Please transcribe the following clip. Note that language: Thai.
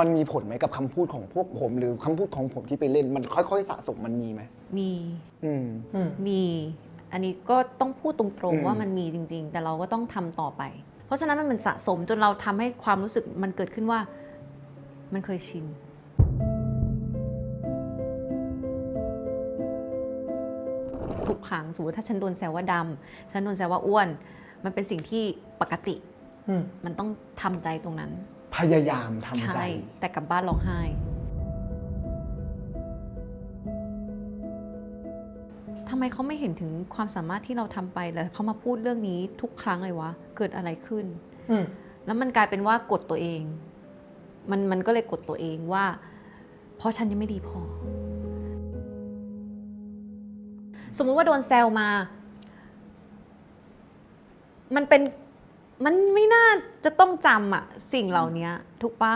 มันมีผลไหมกับคำพูดของพวกผม หรือคำพูดของผมที่ไปเล่นมันค่อยๆ สะสมมันมีไหมมีอืม อืม มี อันนี้ก็ต้องพูดตรงอืม ๆว่ามันมีจริง ๆ แต่เราก็ต้องทำต่อไป เพราะฉะนั้นมันเหมือนสะสมจนเราทำให้ความรู้สึกมันเกิดขึ้นว่า มันเคยชิน ทุกครั้งสมมติถ้าฉันโดนแซวว่าดำฉันโดนแซวว่าอ้วน มันเป็นสิ่งที่ปกติ อืม มันต้องทำใจตรงนั้น พยายามทำใจ ใช่ แต่กลับบ้านร้องไห้ ทำไมเขาไม่เห็นถึงความสามารถที่เราทำไปแล้วเขามาพูดเรื่องนี้ทุกครั้งเลยวะ เกิดอะไรขึ้น อืมแล้วมันกลายเป็นว่ากดตัวเอง มันมันก็เลยกดตัวเองว่า เพราะฉันยังไม่ดีพอ สมมุติว่าโดนแซวมา มันเป็น มันไม่น่าจะต้องจำอะสิ่งเหล่านี้ถูกปะ